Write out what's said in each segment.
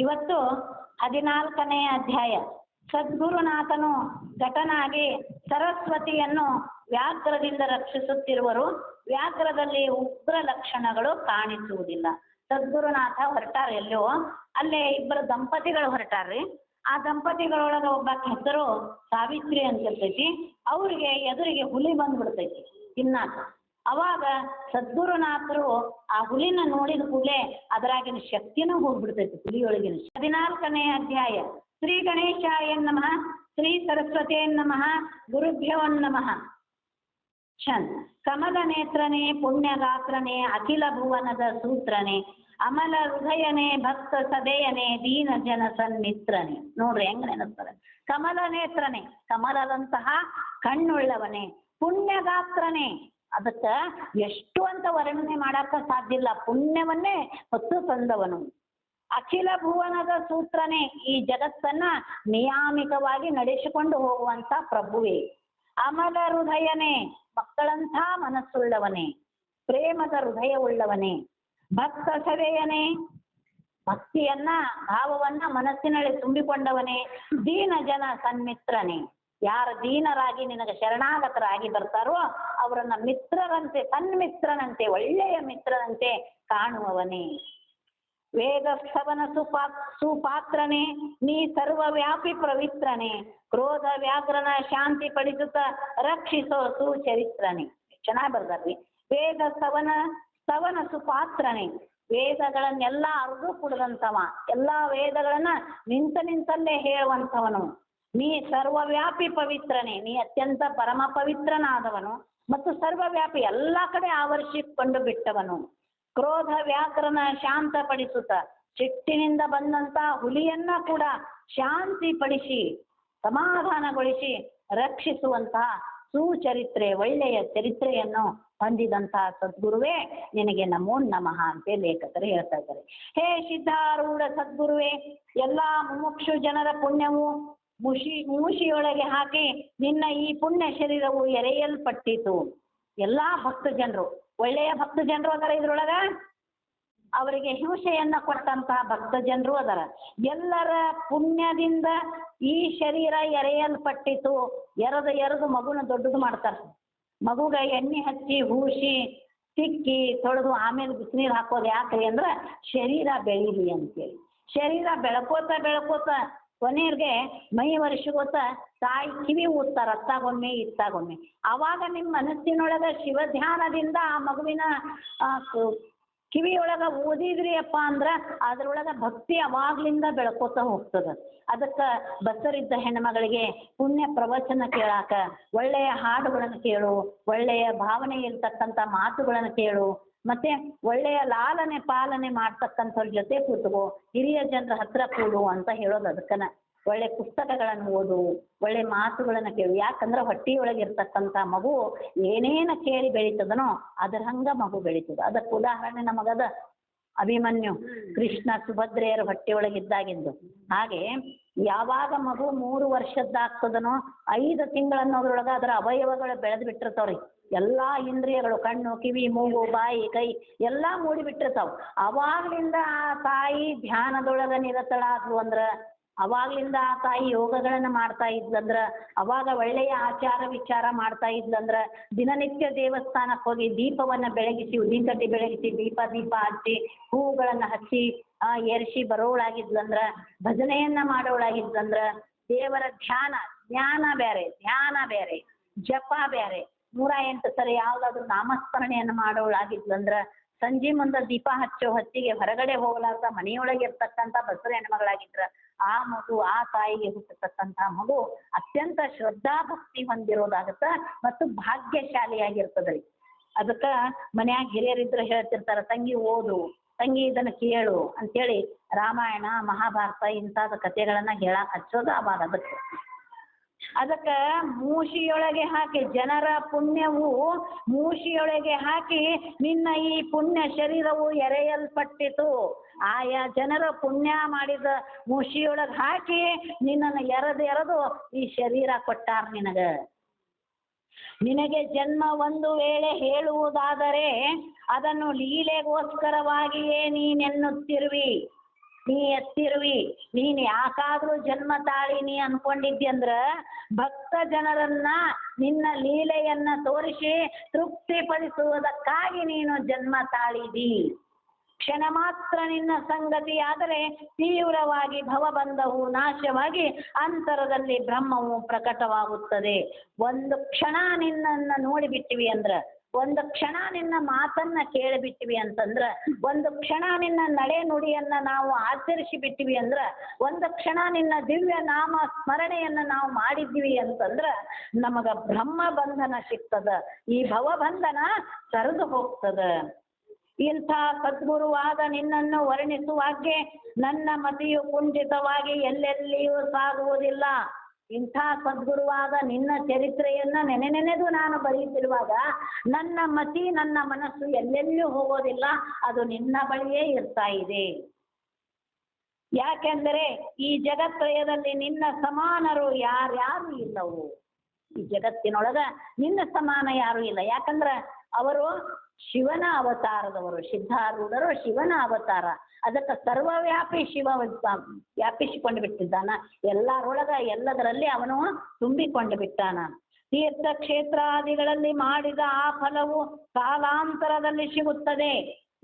ಇವತ್ತು ಹದಿನಾಲ್ಕನೇ ಅಧ್ಯಾಯ. ಸದ್ಗುರುನಾಥನು ಘಟನಾಗಿ ಸರಸ್ವತಿಯನ್ನು ವ್ಯಾಘ್ರದಿಂದ ರಕ್ಷಿಸುತ್ತಿರುವರು. ವ್ಯಾಘ್ರದಲ್ಲಿ ಉಗ್ರ ಲಕ್ಷಣಗಳು ಕಾಣಿಸುವುದಿಲ್ಲ. ಸದ್ಗುರುನಾಥ ಹೊರಟಾರ ಎಲ್ಲೋ ಅಲ್ಲೇ ಇಬ್ಬರು ದಂಪತಿಗಳು ಹೊರಟಾರ್ರಿ. ಆ ದಂಪತಿಗಳೊಳಗ ಒಬ್ಬ ಹೆಸರು ಸಾವಿತ್ರಿ ಅಂತ ಅವ್ರಿಗೆ ಎದುರಿಗೆ ಹುಲಿ ಬಂದ್ಬಿಡ್ತೈತಿ. ತಿನ್ನಾಕ ಅವಾಗ ಸದ್ಗುರುನಾಥರು ಆ ಹುಲಿನ ನೋಡಿದ ಕೂಡಲೇ ಅದರಾಗಿನ ಶಕ್ತಿನೂ ಹೋಗ್ಬಿಡ್ತೈತಿ ಹುಲಿಯೊಳಗಿನ. ಹದಿನಾಲ್ಕನೇ ಅಧ್ಯಾಯ. ಶ್ರೀ ಗಣೇಶಾಯ ನಮಃ, ಶ್ರೀ ಸರಸ್ವತಿಯ ನಮಃ ಗುರುಭ್ಯವನ್ ನಮಃ. ಚಂದ್ ಕಮಲ ನೇತ್ರನೇ, ಪುಣ್ಯಗಾತ್ರನೇ, ಅಖಿಲ ಭುವನದ ಸೂತ್ರನೇ, ಅಮಲ ಹೃದಯನೇ, ಭಕ್ತ ಸದೆಯನೇ ದೀನ ಜನ ಸನ್ಮಿತ್ರನೇ ನೋಡ್ರಿ ಹೆಂಗ್ ನೆನಸ್ತಾರೆ. ಕಮಲ ನೇತ್ರನೇ, ಕಮಲದಂತಹ ಕಣ್ಣುಳ್ಳವನೇ, ಪುಣ್ಯಗಾತ್ರನೇ ಅದಕ್ಕ ಎಷ್ಟು ಅಂತ ವರ್ಣನೆ ಮಾಡಕ್ಕ ಸಾಧ್ಯ ಇಲ್ಲ. ಪುಣ್ಯವನ್ನೇ ಹೊತ್ತು ತಂದವನು. ಅಖಿಲ ಭುವನದ ಸೂತ್ರನೇ ಈ ಜಗತ್ತನ್ನ ನಿಯಾಮಿಕವಾಗಿ ನಡೆಸಿಕೊಂಡು ಹೋಗುವಂತ ಪ್ರಭುವೇ. ಅಮಲ ಹೃದಯನೇ ಮಕ್ಕಳಂಥ ಮನಸ್ಸುಳ್ಳವನೇ. ಪ್ರೇಮದ ಹೃದಯವುಳ್ಳವನೇ. ಭಕ್ತ ಸವೆಯನೇ ಭಕ್ತಿಯನ್ನ, ಭಾವವನ್ನ ಮನಸ್ಸಿನಲ್ಲಿ ತುಂಬಿಕೊಂಡವನೇ. ದೀನ ಜನ ಸನ್ಮಿತ್ರನೇ. ಯಾರು ದೀನರಾಗಿ ನಿನಗೆ ಶರಣಾಗತರಾಗಿ ಬರ್ತಾರೋ ಅವರನ್ನ ಮಿತ್ರರಂತೆ ತನ್ಮಿತ್ರನಂತೆ ಒಳ್ಳೆಯ ಮಿತ್ರನಂತೆ ಕಾಣುವವನೇ. ವೇದಸ್ಥವನ ಸುಪಾ, ಸುಪಾತ್ರನೇ, ನೀ ಸರ್ವವ್ಯಾಪಿ ಪವಿತ್ರನೇ, ಕ್ರೋಧ, ವ್ಯಾಘ್ರನ ಶಾಂತಿ ಪಡಿಸುತ್ತ ರಕ್ಷಿಸೋ ಸುಚರಿತ್ರನೇ. ಚೆನ್ನಾಗಿ ಬರ್ದಾರ್ರಿ. ವೇದ ಸವನ ಸವನ ಸುಪಾತ್ರನೇ, ವೇದಗಳನ್ನೆಲ್ಲ ಅರ್ದು ಕುಡ್ದಂಥವ, ಎಲ್ಲಾ ವೇದಗಳನ್ನ ನಿಂತ ನಿಂತಲ್ಲೇ ಹೇಳುವಂಥವನು. ನೀ ಸರ್ವವ್ಯಾಪಿ ಪವಿತ್ರನೇ, ನೀ ಅತ್ಯಂತ ಪರಮ ಪವಿತ್ರನಾದವನು ಮತ್ತು ಸರ್ವವ್ಯಾಪಿ, ಎಲ್ಲ ಕಡೆ ಆವರಿಸಿಕೊಂಡು ಬಿಟ್ಟವನು. ಕ್ರೋಧ, ವ್ಯಾಕರಣ ಶಾಂತಪಡಿಸುತ್ತ, ಸಿಟ್ಟಿನಿಂದ ಬಂದಂತ ಹುಲಿಯನ್ನ ಕೂಡ ಶಾಂತಿಪಡಿಸಿ, ಸಮಾಧಾನಗೊಳಿಸಿ ರಕ್ಷಿಸುವಂತಹ ಸುಚರಿತ್ರೆ, ಒಳ್ಳೆಯ ಚರಿತ್ರೆಯನ್ನು ಹೊಂದಿದಂತಹ ಸದ್ಗುರುವೇ ನಿನಗೆ ನಮೋ ನಮಃ ಅಂತ ಲೇಖಕರು ಹೇಳ್ತಾ ಇದ್ದಾರೆ. ಹೇ ಸಿದ್ಧಾರೂಢ ಸದ್ಗುರುವೇ, ಎಲ್ಲಾ ಮುಮುಕ್ಷು ಜನರ ಪುಣ್ಯವು ಮುಷಿ, ಮೂಷಿಯೊಳಗೆ ಹಾಕಿ ನಿನ್ನ ಈ ಪುಣ್ಯ ಶರೀರವು ಎರೆಯಲ್ಪಟ್ಟಿತು. ಎಲ್ಲಾ ಭಕ್ತ ಜನರು ಒಳ್ಳೆಯ ಭಕ್ತ ಜನರು ಅದರ ಇದ್ರೊಳಗ? ಅವರಿಗೆ ಹಿಂಸೆಯನ್ನ ಕೊಟ್ಟಂತಹ ಭಕ್ತ ಜನರು ಅದರ. ಎಲ್ಲರ ಪುಣ್ಯದಿಂದ ಈ ಶರೀರ ಎರೆಯಲ್ಪಟ್ಟಿತು. ಎರದು ಎರದು ಮಗುನ ದೊಡ್ಡದು ಮಾಡ್ತಾರೆ. ಮಗುಗ ಎಣ್ಣೆ ಹಚ್ಚಿ, ಹೂಸಿ, ತಿಕ್ಕಿ, ತೊಳೆದು ಆಮೇಲೆ ಬಿಸಿನೀರು ಹಾಕೋದು ಯಾಕ್ರಿ ಅಂದ್ರೆ ಶರೀರ ಬೆಳೀಲಿ ಅಂತೇಳಿ. ಶರೀರ ಬೆಳ್ಕೋತ ಬೆಳ್ಕೋತ ಕೊನೆಯವ್ರಿಗೆ ಮೈ ವರ್ಷಗೋತ ತಾಯಿ ಕಿವಿ ಊದ್ತಾರ ಅತ್ತಾಗೊಮ್ಮೆ ಇತ್ತಾಗೊಮ್ಮೆ ಅವಾಗ ನಿಮ್ಮ ಮನಸ್ಸಿನೊಳಗ ಶಿವಧ್ಯಾನದಿಂದ ಆ ಮಗುವಿನ ಆ, ಕು- ಕಿವಿಯೊಳಗ ಓದಿದ್ರಿ ಅಪ್ಪ ಅಂದ್ರ ಅದ್ರೊಳಗ ಭಕ್ತಿ ಅವಾಗ್ಲಿಂದ ಬೆಳ್ಕೋತ ಹೋಗ್ತದ. ಅದಕ್ಕ ಬಸರಿದ್ದ ಹೆಣ್ಮಗಳಿಗೆ ಪುಣ್ಯ ಪ್ರವಚನ ಕೇಳಾಕ ಒಳ್ಳೆಯ ಹಾಡುಗಳನ್ನು ಕೇಳು ಒಳ್ಳೆಯ ಭಾವನೆ ಇರ್ತಕ್ಕಂಥ ಮಾತುಗಳನ್ನು ಕೇಳು ಮತ್ತೆ ಒಳ್ಳೆಯ ಲಾಲನೆ ಪಾಲನೆ ಮಾಡ್ತಕ್ಕಂಥವ್ರ ಜೊತೆ ಕೂತ್ಕೋ ಹಿರಿಯ ಜನರ ಹತ್ರ ಕೂಡು ಅಂತ ಹೇಳೋದು ಅದಕ್ಕನ. ಒಳ್ಳೆ ಪುಸ್ತಕಗಳನ್ನು ಓದು ಒಳ್ಳೆ ಮಾತುಗಳನ್ನು ಕೇಳು. ಯಾಕಂದ್ರೆ ಹೊಟ್ಟಿಯೊಳಗ ಇರತಕ್ಕಂಥ ಮಗು ಏನೇನ ಕೇಳಿ ಬೆಳೀತದನೋ ಅದ್ರ ಹಂಗ ಮಗು ಬೆಳೀತದ. ಅದಕ್ಕೆ ಉದಾಹರಣೆ ನಮಗದ ಅಭಿಮನ್ಯು ಕೃಷ್ಣ ಸುಭದ್ರೆಯರ ಹೊಟ್ಟೆಯೊಳಗಿದ್ದಾಗಿದ್ದು ಹಾಗೆ ಯಾವಾಗ ಮಗು ಮೂರು ವರ್ಷದ್ದಾಗ್ತದನೋ ಐದು ತಿಂಗಳನ್ನೋದ್ರೊಳಗ ಅದರ ಅವಯವಗಳು ಬೆಳೆದು ಬಿಟ್ಟಿರ್ತಾವ್ರಿ ಎಲ್ಲಾ ಇಂದ್ರಿಯಗಳು, ಕಣ್ಣು, ಕಿವಿ, ಮೂಗು, ಬಾಯಿ, ಕೈ ಎಲ್ಲಾ ಮೂಡಿ ಬಿಟ್ಟಿರ್ತಾವ ಅವಾಗ್ಲಿಂದ ಆ ತಾಯಿ ಧ್ಯಾನದೊಳಗ ನಿರತಳಾದ್ಲು ಅಂದ್ರ, ಅವಾಗ್ಲಿಂದ ಆ ತಾಯಿ ಯೋಗಗಳನ್ನ ಮಾಡ್ತಾ ಇದ್ಲಂದ್ರ ಅವಾಗ ಒಳ್ಳೆಯ ಆಚಾರ ವಿಚಾರ ಮಾಡ್ತಾ ಇದ್ಲಂದ್ರ ದಿನನಿತ್ಯ ದೇವಸ್ಥಾನಕ್ಕೆ ಹೋಗಿ ದೀಪವನ್ನ ಬೆಳಗಿಸಿ ಉದ್ದಿನಕಡ್ಡಿ ಬೆಳಗಿಸಿ, ದೀಪ ದೀಪ ಹಚ್ಚಿ, ಹೂಗಳನ್ನ ಹಚ್ಚಿ ಆ ಏರಿಸಿ ಬರೋಳಾಗಿದ್ಲಂದ್ರ ಭಜನೆಯನ್ನ ಮಾಡೋಳಾಗಿದ್ಲಂದ್ರ ದೇವರ ಧ್ಯಾನ, ಜ್ಞಾನ ಬೇರೆ ಧ್ಯಾನ ಬೇರೆ ಜಪ ಬೇರೆ ನೂರ ಎಂಟು ಸರಿ ಯಾವ್ದಾದ್ರು ನಾಮಸ್ಮರಣೆಯನ್ನ ಮಾಡೋಳಾಗಿದ್ಲಂದ್ರ ಸಂಜೆ ಮುಂದೆ ದೀಪ ಹಚ್ಚೋ ಹೊತ್ತಿಗೆ ಹೊರಗಡೆ ಹೋಗಲಾರ್ದ ಮನೆಯೊಳಗೆ ಇರ್ತಕ್ಕಂಥ ಬಸರ ಹೆಣ್ಮಗಳಾಗಿದ್ರ, ಆ ಮಗು, ಆ ತಾಯಿಗೆ ಹುಟ್ಟತಕ್ಕಂಥ ಮಗು ಅತ್ಯಂತ ಶ್ರದ್ಧಾ ಭಕ್ತಿ ಹೊಂದಿರೋದಾಗತ್ತ ಮತ್ತು ಭಾಗ್ಯಶಾಲಿಯಾಗಿರ್ತದ್ರಿ. ಅದಕ್ಕ ಮನ್ಯಾಗ ಹಿರಿಯರಿದ್ರೆ ಹೇಳ್ತಿರ್ತಾರ, ತಂಗಿ, ಓದು ತಂಗಿ ಇದನ್ನು ಕೇಳು ಅಂತೇಳಿ ರಾಮಾಯಣ, ಮಹಾಭಾರತ ಇಂಥದ ಕಥೆಗಳನ್ನ ಹೇಳಕ್ ಹಚ್ಚೋದು ಅವಾಗ ಅದಕ್ಕೆ ಅದಕ್ಕ ಮೂಷಿಯೊಳಗೆ ಹಾಕಿ ಜನರ ಪುಣ್ಯವು ಮೂಷಿಯೊಳಗೆ ಹಾಕಿ ನಿನ್ನ ಈ ಪುಣ್ಯ ಶರೀರವು ಎರೆಯಲ್ಪಟ್ಟಿತು. ಆಯಾ ಜನರ ಪುಣ್ಯ ಮಾಡಿದ ಮೂಷಿಯೊಳಗೆ ಹಾಕಿ ನಿನ್ನನ್ನು ಎರೆದು, ಎರದು ಈ ಶರೀರ ಕೊಟ್ಟಾರ ನಿನಗ. ನಿನಗೆ ಜನ್ಮ ಒಂದು ವೇಳೆ ಹೇಳುವುದಾದರೆ ಅದನ್ನು ಲೀಲೆಗೋಸ್ಕರವಾಗಿಯೇ ನೀನೆನ್ನುತ್ತಿರುವಿ. ನೀ ಎತ್ತಿರುವಿ. ನೀನ್ ಯಾಕಾದ್ರೂ ಜನ್ಮ ತಾಳಿ ನೀ ಅನ್ಕೊಂಡಿದ್ದಿ ಅಂದ್ರ ಭಕ್ತ ಜನರನ್ನ ನಿನ್ನ ಲೀಲೆಯನ್ನ ತೋರಿಸಿ ತೃಪ್ತಿಪಡಿಸುವುದಕ್ಕಾಗಿ ನೀನು ಜನ್ಮ ತಾಳಿದಿ. ಕ್ಷಣ ಮಾತ್ರ ನಿನ್ನ ಸಂಗತಿಯಾದರೆ ತೀವ್ರವಾಗಿ ಭವಬಂಧವು ನಾಶವಾಗಿ ಅಂತರದಲ್ಲಿ ಬ್ರಹ್ಮವು ಪ್ರಕಟವಾಗುತ್ತದೆ. ಒಂದು ಕ್ಷಣ ನಿನ್ನನ್ನು ನೋಡಿಬಿಟ್ಟಿವಿ ಅಂದ್ರ, ಒಂದು ಕ್ಷಣ ನಿನ್ನ ಮಾತನ್ನ ಕೇಳಿಬಿಟ್ಟಿವಿ ಅಂತಂದ್ರ, ಒಂದು ಕ್ಷಣ ನಿನ್ನ ನಡೆ ನುಡಿಯನ್ನ ನಾವು ಆಚರಿಸಿ ಬಿಟ್ಟಿವಿ ಅಂದ್ರ, ಒಂದು ಕ್ಷಣ ನಿನ್ನ ದಿವ್ಯ ನಾಮ ಸ್ಮರಣೆಯನ್ನ ನಾವು ಮಾಡಿದ್ವಿ ಅಂತಂದ್ರ ನಮಗ ಬ್ರಹ್ಮ ಬಂಧನ ಸಿಗ್ತದ. ಈ ಭವಬಂಧನ ಸರಿದು ಹೋಗ್ತದ. ಇಂಥ ಸದ್ಗುರುವಾದ ನಿನ್ನನ್ನು ವರ್ಣಿಸುವಾಗೆ ನನ್ನ ಮತಿಯು ಕುಂಠಿತವಾಗಿ ಎಲ್ಲೆಲ್ಲಿಯೂ ಸಾಗುವುದಿಲ್ಲ. ಇಂಥ ಸದ್ಗುರುವಾದ ನಿನ್ನ ಚರಿತ್ರೆಯನ್ನ ನೆನೆ ನೆನೆದು ನಾನು ಬರೆಯುತ್ತಿರುವಾಗ ನನ್ನ ಮತಿ, ನನ್ನ ಮನಸ್ಸು ಎಲ್ಲೆಲ್ಲಿಯೂ ಹೋಗೋದಿಲ್ಲ, ಅದು ನಿನ್ನ ಬಳಿಯೇ ಇರ್ತಾ ಇದೆ. ಯಾಕೆಂದರೆ ಈ ಜಗತ್ರಯದಲ್ಲಿ ನಿನ್ನ ಸಮಾನರು ಯಾರ್ಯಾರು ಇಲ್ಲವು? ಈ ಜಗತ್ತಿನೊಳಗ ನಿನ್ನ ಸಮಾನ ಯಾರು ಇಲ್ಲ. ಯಾಕಂದ್ರ ಅವರು ಶಿವನ ಅವತಾರದವರು, ಸಿದ್ಧಾರೂಢರು ಶಿವನ ಅವತಾರ. ಅದಕ್ಕೆ ಸರ್ವವ್ಯಾಪಿ ಶಿವ ವ್ಯಾಪಿಸಿಕೊಂಡು ಬಿಟ್ಟಿದ್ದಾನ. ಎಲ್ಲರೊಳಗ ಎಲ್ಲದರಲ್ಲಿ ಅವನು ತುಂಬಿಕೊಂಡು ಬಿಟ್ಟಾನ. ತೀರ್ಥ ಕ್ಷೇತ್ರಾದಿಗಳಲ್ಲಿ ಮಾಡಿದ ಆ ಫಲವು ಕಾಲಾಂತರದಲ್ಲಿ ಸಿಗುತ್ತದೆ.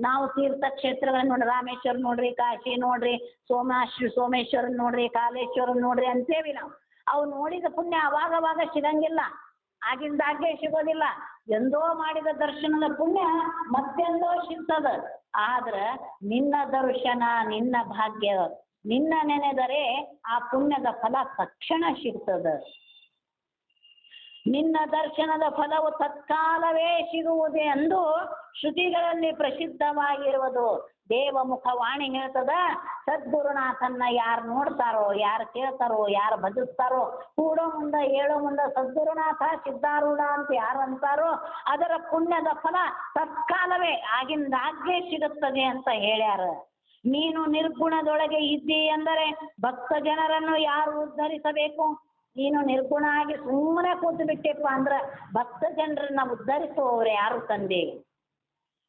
ನಾವು ತೀರ್ಥಕ್ಷೇತ್ರಗಳನ್ನು ನೋಡಿ ರಾಮೇಶ್ವರ ನೋಡ್ರಿ, ಕಾಶಿ ನೋಡ್ರಿ ಸೋಮಾಶ್ವ ಸೋಮೇಶ್ವರ ನೋಡ್ರಿ ಕಾಲೇಶ್ವರ ನೋಡ್ರಿ ಅಂತೇವಿ ನಾವು. ಅವು ನೋಡಿದ ಪುಣ್ಯ ಅವಾಗವಾಗ ಸಿಗಂಗಿಲ್ಲ. ಆಗಿಂದಾಗೆ ಸಿಗೋದಿಲ್ಲ. ಎಂದೋ ಮಾಡಿದ ದರ್ಶನದ ಪುಣ್ಯ ಮತ್ತೆಂದೋ ಸಿಗ್ತದ. ಆದ್ರ ನಿನ್ನ ದರ್ಶನ, ನಿನ್ನ ಭಾಗ್ಯ, ನಿನ್ನ ನೆನೆದರೆ ಆ ಪುಣ್ಯದ ಫಲ ತಕ್ಷಣ ಸಿಗ್ತದ. ನಿನ್ನ ದರ್ಶನದ ಫಲವು ತತ್ಕಾಲವೇ ಸಿಗುವುದೇ ಎಂದು ಶ್ರುತಿಗಳಲ್ಲಿ ಪ್ರಸಿದ್ಧವಾಗಿರುವುದು. ದೇವಮುಖ ವಾಣಿ ಹೇಳ್ತದ, ಸದ್ಗುರುನಾಥನ್ನ ಯಾರು ನೋಡ್ತಾರೋ, ಯಾರು ಕೇಳ್ತಾರೋ, ಯಾರು ಭಜಿಸ್ತಾರೋ, ಕೂಡೋ ಮುಂದ ಏಳೋ ಮುಂದ ಸದ್ಗುರುನಾಥ, ಸಿದ್ಧಾರೂಢ ಅಂತ ಯಾರು ಅಂತಾರೋ, ಅದರ ಪುಣ್ಯದ ಫಲ ತತ್ಕಾಲವೇ ಆಗಿಂದಾಗ್ಗೆ ಸಿಗುತ್ತದೆ ಅಂತ ಹೇಳ್ಯಾರ. ನೀನು ನಿರ್ಗುಣದೊಳಗೆ ಇದ್ದೀ ಅಂದರೆ ಭಕ್ತ ಜನರನ್ನು ಯಾರು ಉದ್ಧರಿಸಬೇಕು? ನೀನು ನಿರ್ಗುಣ ಆಗಿ ಸುಮ್ಮನೆ ಕೂತು ಬಿಟ್ಟೆಪ್ಪ ಅಂದ್ರ ಭಕ್ತ ಜನರನ್ನ ಉದ್ಧರಿಸುವವರು ಯಾರು ತಂದೆ?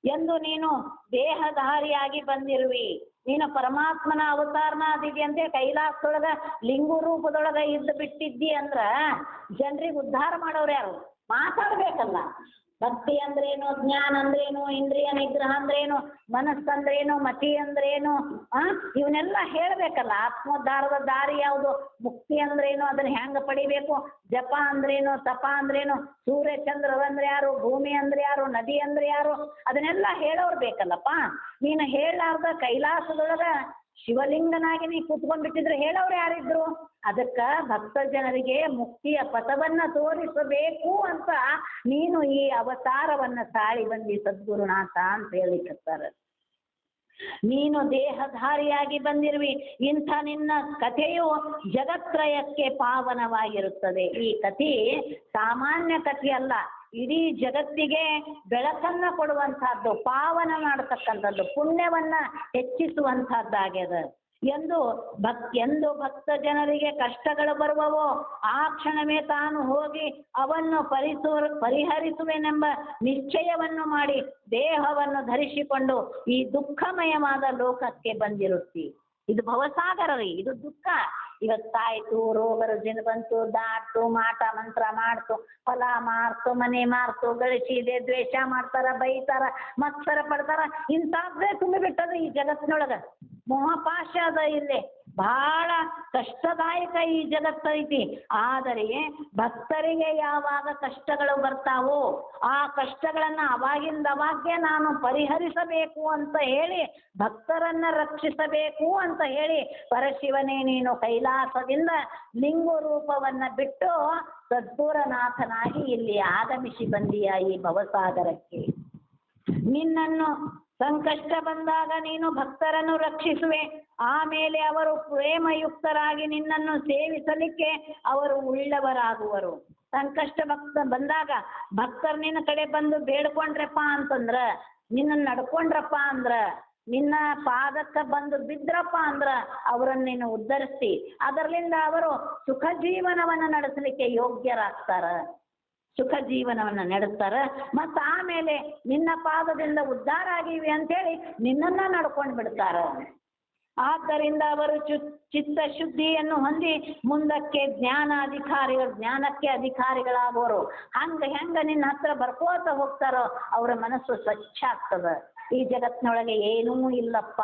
ಎಂದು ನೀನು ದೇಹಧಾರಿಯಾಗಿ ಬಂದಿರುವಿ. ನೀನು ಪರಮಾತ್ಮನ ಅವತಾರನಾದಿಗೆ ಅಂತ ಕೈಲಾಸದೊಳಗ ಲಿಂಗು ರೂಪದೊಳಗ ಇದ್ದು ಬಿಟ್ಟಿದ್ದಿ ಅಂದ್ರ ಜನರಿಗೆ ಉದ್ಧಾರ ಮಾಡೋರು ಯಾರು? ಮಾತಾಡ್ಬೇಕಲ್ಲ. ಭಕ್ತಿ ಅಂದ್ರೇನು, ಜ್ಞಾನ ಅಂದ್ರೇನು, ಇಂದ್ರಿಯ ನಿಗ್ರಹ ಅಂದ್ರೇನು, ಮನಸ್ಸು ಅಂದ್ರೇನು, ಮತಿ ಅಂದ್ರೇನು, ಆ? ಇವನ್ನೆಲ್ಲ ಹೇಳಬೇಕಲ್ಲ. ಆತ್ಮೋದ್ಧಾರದ ದಾರಿ ಯಾವುದು? ಮುಕ್ತಿ ಅಂದ್ರೇನು, ಅದನ್ನ ಹೆಂಗ ಪಡಿಬೇಕು? ಜಪ ಅಂದ್ರೇನು, ತಪ ಅಂದ್ರೇನು, ಸೂರ್ಯ ಚಂದ್ರ ಅಂದ್ರೆ ಯಾರು? ಭೂಮಿ ಅಂದ್ರೆ ಯಾರು? ನದಿ ಅಂದ್ರೆ ಯಾರು? ಅದನ್ನೆಲ್ಲ ಹೇಳೋರು ಬೇಕಲ್ಲಪ್ಪ. ನೀನು ಹೇಳಾರ್ದ ಕೈಲಾಸದೊಳಗ ಶಿವಲಿಂಗನಾಗಿ ನೀ ಕೂತ್ಕೊಂಡ್ಬಿಟ್ಟಿದ್ರೆ, ಹೇಳೋರು ಯಾರಿದ್ರು? ಅದಕ್ಕ ಭಕ್ತ ಜನರಿಗೆ ಮುಕ್ತಿಯ ಪಥವನ್ನ ತೋರಿಸಬೇಕು ಅಂತ ನೀನು ಈ ಅವತಾರವನ್ನ ತಾಳಿ ಬಂದಿ ಸದ್ಗುರುನಾಥ ಅಂತ ಹೇಳಿಕತ್ತಾರ ನೀನು ದೇಹಧಾರಿಯಾಗಿ ಬಂದಿರುವಿ, ಇಂಥ ನಿನ್ನ ಕಥೆಯು ಜಗತ್ರಯಕ್ಕೆ ಪಾವನವಾಗಿರುತ್ತದೆ. ಈ ಕಥೆ ಸಾಮಾನ್ಯ ಕಥೆ ಅಲ್ಲ ಇಡೀ ಜಗತ್ತಿಗೆ ಬೆಳಕನ್ನ ಕೊಡುವಂತಹದ್ದು ಪಾವನ ಮಾಡತಕ್ಕಂಥದ್ದು, ಪುಣ್ಯವನ್ನ ಹೆಚ್ಚಿಸುವಂತಹದ್ದಾಗ್ಯದ ಎಂದು ಭಕ್, ಎಂದು ಭಕ್ತ ಜನರಿಗೆ ಕಷ್ಟಗಳು ಬರುವವೋ, ಆ ಕ್ಷಣವೇ ತಾನು ಹೋಗಿ ಅವನ್ನು ಪರಿಸು ಪರಿಹರಿಸುವೆನೆಂಬ ನಿಶ್ಚಯವನ್ನು ಮಾಡಿ ದೇಹವನ್ನು ಧರಿಸಿಕೊಂಡು ಈ ದುಃಖಮಯವಾದ ಲೋಕಕ್ಕೆ ಬಂದಿರುತ್ತಿ. ಇದು ಭವಸಾಗರ ಇದು ದುಃಖ. ಇವತ್ತಾಯ್ತು ರೋಗ ರುಜಿನ ಬಂತು ದಾಟ್ತು ಮಾಟ, ಮಂತ್ರ ಮಾಡ್ತು ಹೊಲ ಮಾರ್ತು, ಮನೆ ಮಾರ್ತು ಗಳಿಸಿದೆ ದ್ವೇಷ ಮಾಡ್ತಾರ, ಬೈತಾರ, ಮತ್ಸರ ಪಡ್ತಾರ, ಇಂಥದ್ದೇ ತುಂಬಿಬಿಟ್ಟದ ಈ ಜಗತ್ತಿನೊಳಗ. ಮೋಹಪಾಶ ಅದ ಇಲ್ಲಿ. ಬಹಳ ಕಷ್ಟದಾಯಕ ಈ ಜಗತ್ತೈತಿ. ಆದರೆ ಭಕ್ತರಿಗೆ ಯಾವಾಗ ಕಷ್ಟಗಳು ಬರ್ತಾವೋ, ಆ ಕಷ್ಟಗಳನ್ನು ಅವಾಗಿಂದ ಅವಾಗ್ಗೆ ನಾನು ಪರಿಹರಿಸಬೇಕು ಅಂತ ಹೇಳಿ, ಭಕ್ತರನ್ನ ರಕ್ಷಿಸಬೇಕು ಅಂತ ಹೇಳಿ ಪರಶಿವನೇ ನೀನು ಕೈಲಾಸದಿಂದ ಲಿಂಗು ರೂಪವನ್ನ ಬಿಟ್ಟು ಸದ್ಗುರನಾಥನಾಗಿ ಇಲ್ಲಿ ಆಗಮಿಸಿ ಬಂದೀಯ ಈ ಭವಸಾಗರಕ್ಕೆ. ನಿನ್ನನ್ನು ಸಂಕಷ್ಟ ಬಂದಾಗ ನೀನು ಭಕ್ತರನ್ನು ರಕ್ಷಿಸುವೆ. ಆಮೇಲೆ ಅವರು ಪ್ರೇಮಯುಕ್ತರಾಗಿ ನಿನ್ನನ್ನು ಸೇವಿಸಲಿಕ್ಕೆ ಅವರು ಉಳ್ಳವರಾಗುವರು. ಸಂಕಷ್ಟ ಭಕ್ತ ಬಂದಾಗ ಭಕ್ತರು ನಿನ್ನ ಕಡೆ ಬಂದು ಬೇಡ್ಕೊಂಡ್ರಪ್ಪ ಅಂತಂದ್ರ ನಿನ್ನ ನಡ್ಕೊಂಡ್ರಪ್ಪ ಅಂದ್ರ, ನಿನ್ನ ಪಾದಕ್ಕೆ ಬಂದು ಬಿದ್ರಪ್ಪ ಅಂದ್ರ ಅವರನ್ನ ನೀನು ಉದ್ಧರಿಸಿ ಅದರಲ್ಲಿಂದ ಅವರು ಸುಖ ಜೀವನವನ್ನ ನಡೆಸಲಿಕ್ಕೆ ಯೋಗ್ಯರಾಗ್ತಾರ. ಸುಖ ಜೀವನವನ್ನ ನಡೆಸ್ತಾರ. ಮತ್ತ ಆಮೇಲೆ ನಿನ್ನ ಪಾದದಿಂದ ಉದ್ಧಾರ ಆಗಿವಿ ಅಂತೇಳಿ ನಿನ್ನನ್ನ ನಡ್ಕೊಂಡು ಬಿಡ್ತಾರ. ಆದ್ದರಿಂದ ಅವರು ಚು, ಚಿತ್ತ ಶುದ್ಧಿಯನ್ನು ಹೊಂದಿ ಮುಂದಕ್ಕೆ ಜ್ಞಾನ ಅಧಿಕಾರಿಗಳು ಜ್ಞಾನಕ್ಕೆ ಅಧಿಕಾರಿಗಳಾಗುವರು ಹಂಗ ಹೆಂಗ ನಿನ್ನ ಹತ್ರ ಬರ್ಕೋತ ಹೋಗ್ತಾರೋ ಅವರ ಮನಸ್ಸು ಸ್ವಚ್ಛ ಆಗ್ತದ. ಈ ಜಗತ್ತಿನೊಳಗೆ ಏನೂ ಇಲ್ಲಪ್ಪ.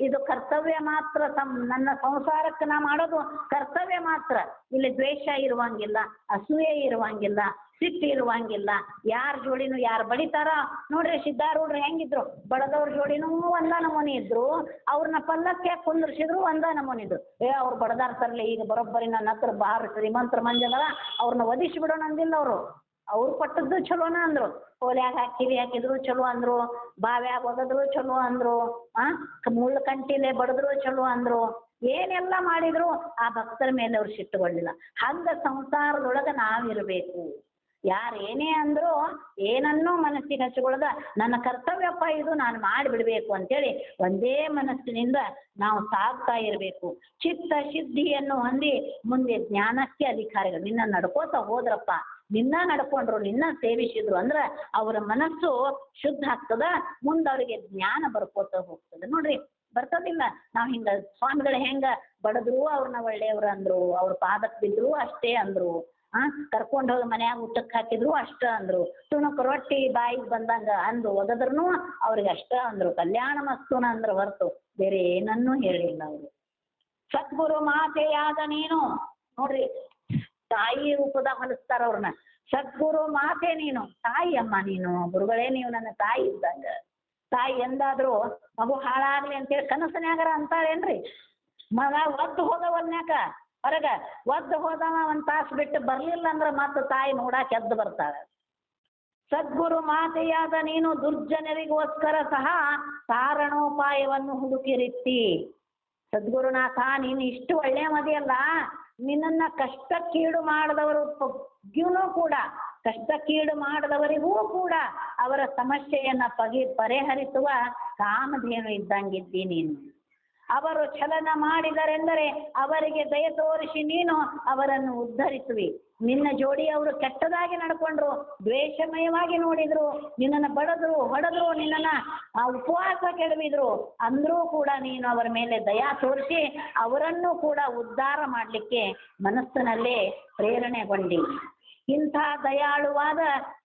ಇದು ಕರ್ತವ್ಯ ಮಾತ್ರ ಸಂ ನನ್ನ ಸಂಸಾರಕ್ಕೆ ನಾ ಮಾಡೋದು ಕರ್ತವ್ಯ ಮಾತ್ರ. ಇಲ್ಲಿ ದ್ವೇಷ ಇರುವಂಗಿಲ್ಲ, ಅಸೂಯೆ ಇರುವಂಗಿಲ್ಲ. ಸಿಟ್ಟು ಇರುವಂಗಿಲ್ಲ. ಯಾರ ಜೋಡಿನೂ ಯಾರು ಬಡಿತಾರ, ನೋಡ್ರಿ ಸಿದ್ಧಾರೂಢ್ರು ಹೆಂಗಿದ್ರು ಬಡದವ್ರ ಜೋಡಿನೂ ಒಂದ ನಮೂನಿ ಇದ್ರು ಅವ್ರನ್ನ ಪಲ್ಲಕ್ಕೆ ಕುಂದ್ರಿಸಿದ್ರು ಒಂದ ನಮೂನಿ ಇದ್ರು ಏ, ಅವ್ರು ಬಡದಾರ ತರಲಿ, ಈಗ ಬರೋಬ್ಬರಿ ನನ್ನ ಹತ್ರ ಭಾರಿ ಶ್ರೀಮಂತ್ರ ಮಂದಿ ಅವ್ರನ್ನ ಒದಿಸಿ ಬಿಡೋಣ ಅಂದಿಲ್ಲ ಅವರು. ಅವ್ರು ಕೊಟ್ಟದ್ದು ಚಲೋನ ಅಂದ್ರು. ಕೋಲ್ಯಾಗ ಕಿವಿ ಹಾಕಿದ್ರು ಚಲೋ ಅಂದ್ರು, ಬಾವ್ಯಾಗ ಒಗದ್ರು ಚಲೋ ಅಂದ್ರು, ಆ ಮುಳ್ಳು ಕಂಟಿಲೆ ಬಡದ್ರು ಚಲೋ ಅಂದ್ರು. ಏನೆಲ್ಲ ಮಾಡಿದ್ರು, ಆ ಭಕ್ತರ ಮೇಲೆ ಅವ್ರು ಸಿಟ್ಟುಕೊಳ್ಳಿಲ್ಲ ಹಂಗ ಸಂಸಾರದೊಳಗೆ ನಾವಿರಬೇಕು. ಯಾರು ಏನೇ ಅಂದ್ರು ಏನನ್ನೂ ಮನಸ್ಸಿಗೆ ಹಚ್ಚಿಕೊಳ್ಳದ, ನನ್ನ ಕರ್ತವ್ಯಪ್ಪ ಇದು, ನಾನು ಮಾಡಿಬಿಡ್ಬೇಕು ಅಂತೇಳಿ ಒಂದೇ ಮನಸ್ಸಿನಿಂದ ನಾವು ಸಾಗ್ತಾ ಇರಬೇಕು. ಚಿತ್ತ ಶುದ್ಧಿಯನ್ನು ಹೊಂದಿ ಮುಂದೆ ಜ್ಞಾನಕ್ಕೆ ಅಧಿಕಾರಿಗಳು, ನಿನ್ನ ನಡ್ಕೋತ ಹೋದ್ರಪ್ಪ, ನಿನ್ನ ನಡ್ಕೊಂಡ್ರು, ನಿನ್ನ ಸೇವಿಸಿದ್ರು ಅಂದ್ರೆ ಅವರ ಮನಸ್ಸು ಶುದ್ಧ ಆಗ್ತದ, ಮುಂದೆ ಅವರಿಗೆ ಜ್ಞಾನ ಬರ್ಕೋತ ಹೋಗ್ತದೆ. ನೋಡ್ರಿ, ಬರ್ತದಿಲ್ಲ, ನಾವು ಹಿಂಗ ಸ್ವಾಮಿಗಳು ಹೆಂಗ ಬಡದ್ರು ಅವ್ರನ್ನ ಒಳ್ಳೆಯವ್ರು ಅಂದ್ರು, ಅವ್ರ ಪಾದಕ್ಕೆ ಬಿದ್ರು ಅಷ್ಟೇ ಅಂದ್ರು. ಆ, ಕರ್ಕೊಂಡು ಹೋಗಿ ಮನ್ಯಾಗ ಊಟಕ್ಕೆ ಹಾಕಿದ್ರು ಅಷ್ಟ ಅಂದ್ರು. ತುಣುಕು ರೊಟ್ಟಿ ಬಾಯಿಗೆ ಬಂದಂಗ ಅಂದ್ರು. ಒಗದ್ರೂ ಅವ್ರಿಗೆ ಅಷ್ಟ ಅಂದ್ರು. ಕಲ್ಯಾಣ ಮಸ್ತುನ ಅಂದ್ರು ಹೊರತು. ಬೇರೆ ಏನನ್ನೂ ಹೇಳಿಲ್ಲ ಅವರು. ಸದ್ಗುರು ಮಾತೆಯಾದ ನೀನು. ನೋಡ್ರಿ, ತಾಯಿ ರೂಪದ ಹೊಲಿಸ್ತಾರ ಅವ್ರನ್ನ. ಸದ್ಗುರು ಮಾತೆ ನೀನು. ತಾಯಿ ಅಮ್ಮ ನೀನು. ಗುರುಗಳೇ ನೀವು ನನ್ನ ತಾಯಿ ಇದ್ದಂಗ. ತಾಯಿ ಎಂದಾದ್ರೂ ಮಗು ಹಾಳಾಗ್ಲಿ ಅಂತೇಳಿ ಕನಸನ್ಯಾಗರ ಅಂತಾಳೇನ್ರಿ? ಮಗ ಒದ್ದು ಹೋದವನ್ಯಾಕ ಹೊರಗ ಒದ್ದು ಹೋದವ ಒಂದು ತಾಸು ಬಿಟ್ಟು ಬರಲಿಲ್ಲ ಅಂದ್ರೆ ಮತ್ತೆ ತಾಯಿ ನೋಡಾಕ ಎದ್ದು ಬರ್ತಾಳೆ. ಸದ್ಗುರು ಮಾತೆಯಾದ ನೀನು ದುರ್ಜನರಿಗೋಸ್ಕರ ಸಹ ಕಾರಣೋಪಾಯವನ್ನು ಹುಡುಕಿರಿತ್ತಿ. ಸದ್ಗುರುನಾಥ, ನೀನು ಇಷ್ಟು ಒಳ್ಳೆಯ ಮದಿಯಲ್ಲ, ನಿನ್ನನ್ನ ಕಷ್ಟಕ್ಕೀಡು ಮಾಡಿದವರು ಬಗ್ಗೆನೂ ಕೂಡ, ಕಷ್ಟಕ್ಕೀಡು ಮಾಡಿದವರಿಗೂ ಕೂಡ ಅವರ ಸಮಸ್ಯೆಯನ್ನು ಪಗಿ, ಪರಿಹರಿಸುವ ಕಾಮಧೇನು ಇದ್ದಂಗಿದ್ದಿ ನೀನು. ಅವರು ಚಲನ ಮಾಡಿದರೆಂದರೆ ಅವರಿಗೆ ದಯ ತೋರಿಸಿ ನೀನು ಅವರನ್ನು ಉದ್ಧರಿಸುವಿ. ನಿನ್ನ ಜೋಡಿ ಅವರು ಕೆಟ್ಟದಾಗಿ ನಡ್ಕೊಂಡ್ರು, ದ್ವೇಷಮಯವಾಗಿ ನೋಡಿದ್ರು, ನಿನ್ನನ್ನು ಬಡದ್ರು, ಹೊಡೆದ್ರು, ನಿನ್ನನ್ನ ಆ ಉಪವಾಸ ಕೆಡವಿದ್ರು, ಅಂದ್ರೂ ಕೂಡ ನೀನು ಅವರ ಮೇಲೆ ದಯಾ ತೋರಿಸಿ ಅವರನ್ನು ಕೂಡ ಉದ್ಧಾರ ಮಾಡಲಿಕ್ಕೆ ಮನಸ್ಸಿನಲ್ಲೇ ಪ್ರೇರಣೆಗೊಂಡಿ ಇಂಥ ದಯಾಳುವಾದ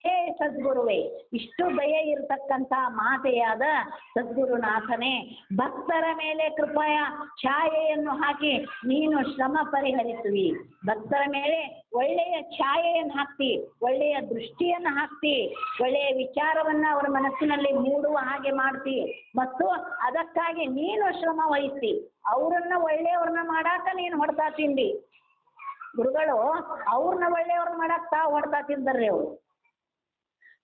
ಹೇ ಸದ್ಗುರುವೇ, ಇಷ್ಟು ದಯೆ ಇರತಕ್ಕಂಥ ಮಾತೆಯಾದ ಸದ್ಗುರುನಾಥನೇ, ಭಕ್ತರ ಮೇಲೆ ಕೃಪಯ, ಛಾಯೆಯನ್ನು ಹಾಕಿ ನೀನು ಶ್ರಮ ಪರಿಹರಿಸುವಿ. ಭಕ್ತರ ಮೇಲೆ ಒಳ್ಳೆಯ ಛಾಯೆಯನ್ನು ಹಾಕ್ತಿ, ಒಳ್ಳೆಯ ದೃಷ್ಟಿಯನ್ನು ಹಾಕ್ತಿ, ಒಳ್ಳೆಯ ವಿಚಾರವನ್ನು ಅವರ ಮನಸ್ಸಿನಲ್ಲಿ ಮೂಡುವ ಹಾಗೆ ಮಾಡ್ತಿ. ಮತ್ತು ಅದಕ್ಕಾಗಿ ನೀನು ಶ್ರಮ ವಹಿಸಿ ಅವರನ್ನ ಒಳ್ಳೆಯವ್ರನ್ನ ಮಾಡಾಕ ನೀನು ಹೊಡ್ತಾ ತಿಂದಿ ಗುರುಗಳು, ಅವ್ರನ್ನ ಒಳ್ಳೆಯವ್ರ ಮಾಡಕ್ ತಾವು ಹೊಡ್ತಾ ತಿಂದರ್ರಿ ಅವರು.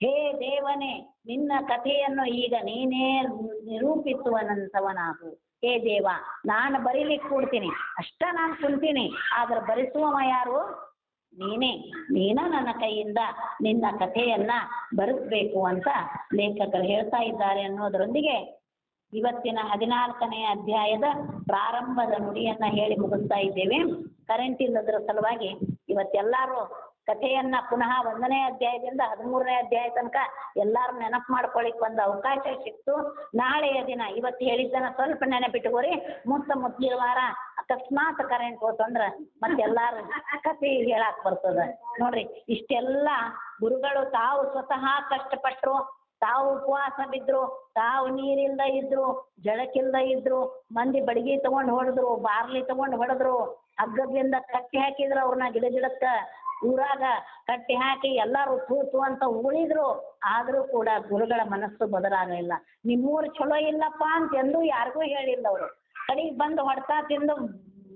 ಹೇ ದೇವನೇ, ನಿನ್ನ ಕಥೆಯನ್ನು ಈಗ ನೀನೇ ನಿರೂಪಿಸುವನಂತವನಾಗು. ಹೇ ದೇವ, ನಾನು ಬರೀಲಿಕ್ಕೆ ಕೊಡ್ತೀನಿ. ಅಷ್ಟ ನಾನು ಕುಂತೀನಿ. ಆದ್ರೆ ಬರೆಸುವವ ಯಾರು? ನೀನೇ. ನೀನ ನನ್ನ ಕೈಯಿಂದ ನಿನ್ನ ಕಥೆಯನ್ನ ಬರೆಸ್ಬೇಕು ಅಂತ ಲೇಖಕರು ಹೇಳ್ತಾ ಇದ್ದಾರೆ ಅನ್ನೋದರೊಂದಿಗೆ ಇವತ್ತಿನ ಹದಿನಾಲ್ಕನೇ ಅಧ್ಯಾಯದ ಪ್ರಾರಂಭದ ನುಡಿಯನ್ನ ಹೇಳಿ ಮುಗಿಸ್ತಾ ಇದ್ದೇವೆ. ಕರೆಂಟ್ ಇಲ್ಲದ್ರ ಸಲುವಾಗಿ ಇವತ್ತೆಲ್ಲರೂ ಕಥೆಯನ್ನ ಪುನಃ ಒಂದನೇ ಅಧ್ಯಾಯದಿಂದ ಹದಿಮೂರನೇ ಅಧ್ಯಾಯ ತನಕ ಎಲ್ಲಾರು ನೆನಪು ಮಾಡ್ಕೊಳ್ಳಿಕ್ ಒಂದು ಅವಕಾಶ ಸಿಕ್ತು. ನಾಳೆಯ ದಿನ ಇವತ್ತು ಹೇಳಿದ್ದನ್ನ ಸ್ವಲ್ಪ ನೆನಪಿಟ್ಕೋರಿ ಮುತ್ತ ಮುದ್ದಿನ ವಾರ ಅಕಸ್ಮಾತ್ ಕರೆಂಟ್ ಹೋತಂದ್ರ ಮತ್ತೆಲ್ಲಾರು ಕಥೆ ಹೇಳಾಕ್ ಬರ್ತದ. ನೋಡ್ರಿ, ಇಷ್ಟೆಲ್ಲ ಗುರುಗಳು ತಾವು ಸ್ವತಃ ಕಷ್ಟಪಟ್ರು ತಾವು ಉಪವಾಸ ಬಿದ್ರು, ತಾವು ನೀರಿಲ್ದ ಇದ್ರು ಜಳಕಿಲ್ದ ಇದ್ರು, ಮಂದಿ ಬಡಗಿ ತಗೊಂಡು ಹೊಡೆದ್ರು, ಬಾರ್ಲಿ ತಗೊಂಡು ಹೊಡೆದ್ರು, ಹಗ್ಗದಿಂದ ಕಟ್ಟಿ ಹಾಕಿದ್ರು ಅವ್ರನ್ನ ಗಿಡ ಗಿಡಕ್ಕೆ, ಊರಾಗ ಕಟ್ಟಿ ಹಾಕಿ ಎಲ್ಲಾರು ತೂತು ಅಂತ ಉಳಿದ್ರು. ಆದರೂ ಕೂಡ ಗುರುಗಳ ಮನಸ್ಸು ಬದಲಾಗಲಿಲ್ಲ. ನಿಮ್ಮೂರು ಚಲೋ ಇಲ್ಲಪ್ಪ ಅಂತ ಎಂದೂ ಯಾರಿಗೂ ಹೇಳಿಲ್ಲ ಅವರು. ಕಡೆಗೆ ಬಂದು ಹೊಡ್ತಾ ತಿಂದು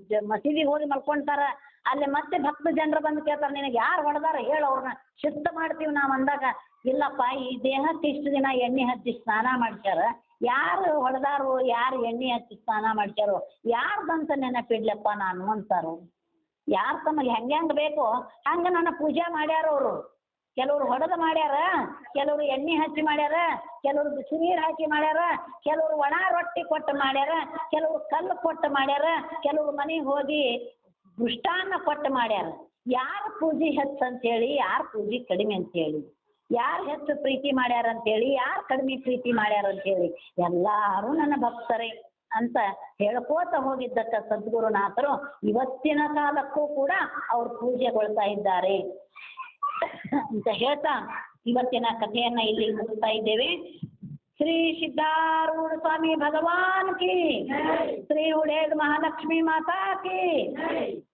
ಜ- ಮಸೀದಿಗೆ ಹೋಗಿ ಮಲ್ಕೊಂತಾರ ಅಲ್ಲಿ ಮತ್ತೆ ಭಕ್ತ ಜನರು ಬಂದು ಕೇಳ್ತಾರೆ, ನಿನಗೆ ಯಾರು ಹೊಡೆದಾರ ಹೇಳು ಅವ್ರನ್ನ. ಶಿಸ್ತು ಮಾಡ್ತೀವಿ ನಾವು ಅಂದಾಗ, ಇಲ್ಲಪ್ಪ, ಈ ದೇಹಕ್ಕೆ ಇಷ್ಟು ದಿನ ಎಣ್ಣೆ ಹಚ್ಚಿ ಸ್ನಾನ ಮಾಡ್ಸ್ಯಾರ. ಯಾರು ಹೊಡೆದಾರು, ಯಾರು ಎಣ್ಣೆ ಹಚ್ಚಿ ಸ್ನಾನ ಮಾಡ್ಸ್ಯಾರೋ? ಯಾರ್ದಂತ ನೆನಪಿಡ್ಲಪ್ಪ ನಾನು ಅಂತಾರು. ಯಾರು ತಮಗೆ ಹೆಂಗೆ ಹೆಂಗೆ ಬೇಕೋ? ಹಂಗೆ ನನ್ನ ಪೂಜೆ ಮಾಡ್ಯಾರ ಅವರು. ಕೆಲವ್ರು ಹೊಡೆದು ಮಾಡ್ಯಾರ, ಕೆಲವ್ರು ಎಣ್ಣೆ ಹಚ್ಚಿ ಮಾಡ್ಯಾರ, ಕೆಲವ್ರು ಬಿಸಿನೀರು ಹಾಕಿ ಮಾಡ್ಯಾರ, ಕೆಲವ್ರು ಒಣ ರೊಟ್ಟಿ ಕೊಟ್ಟು ಮಾಡ್ಯಾರ, ಕೆಲವ್ರು ಕಲ್ಲು ಕೊಟ್ಟು ಮಾಡ್ಯಾರ, ಕೆಲವ್ರು ಮನೆಗೆ ಹೋಗಿ ಮೃಷ್ಟಾನ್ನ ಕೊಟ್ಟು ಮಾಡ್ಯಾರ. ಯಾರ ಪೂಜೆ ಹೆಚ್ಚು ಅಂತೇಳಿ ಯಾರ ಪೂಜೆ ಕಡಿಮೆ ಅಂತೇಳಿ ಯಾರು ಹೆಚ್ಚು ಪ್ರೀತಿ ಮಾಡ್ಯಾರ ಅಂತೇಳಿ ಯಾರು ಕಡಿಮೆ ಪ್ರೀತಿ ಮಾಡ್ಯಾರ ಅಂತೇಳಿ ಎಲ್ಲಾರು ನನ್ನ ಭಕ್ತರೇ ಅಂತ ಹೇಳ್ಕೋತ ಹೋಗಿದ್ದಕ್ಕ ಸದ್ಗುರುನಾಥರು, ಇವತ್ತಿನ ಕಾಲಕ್ಕೂ ಕೂಡ ಅವ್ರು ಪೂಜೆಗೊಳ್ತಾ ಇದ್ದಾರೆ. ಅಂತ ಹೇಳ್ತಾ ಇವತ್ತಿನ ಕಥೆಯನ್ನ ಇಲ್ಲಿ ಮುಗಿಸ್ತಾ ಇದ್ದೇವೆ. ಶ್ರೀ ಸಿದ್ಧಾರೂಢ ಸ್ವಾಮಿ ಭಗವಾನ್ ಕಿ, ಶ್ರೀ ಉಡೇದ್ ಮಹಾಲಕ್ಷ್ಮಿ ಮಾತಾ ಕಿ